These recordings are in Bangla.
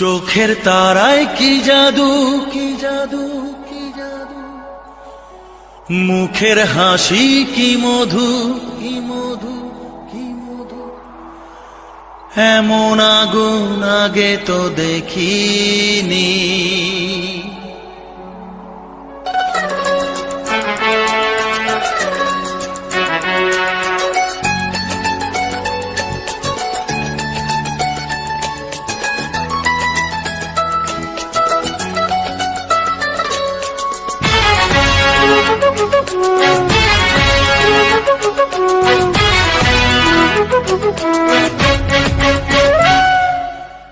চোখের তারায় কি জাদু? কি জাদু কি জাদু? মুখের হাসি কি মধু? কি মধু কি মধু? এমন আগুন আগে তো দেখিনি।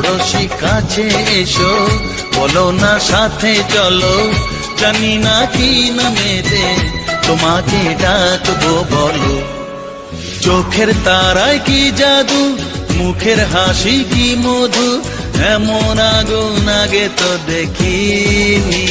ষোড়শী কাছে এসো। বলো না সাথে চলো, জানি না কি নামেতে তোমাকে ডাকবো বলো, চোখের তারায় কি জাদু, মুখের হাসি কি মধু, এমন আগুন আগে তো দেখিনি।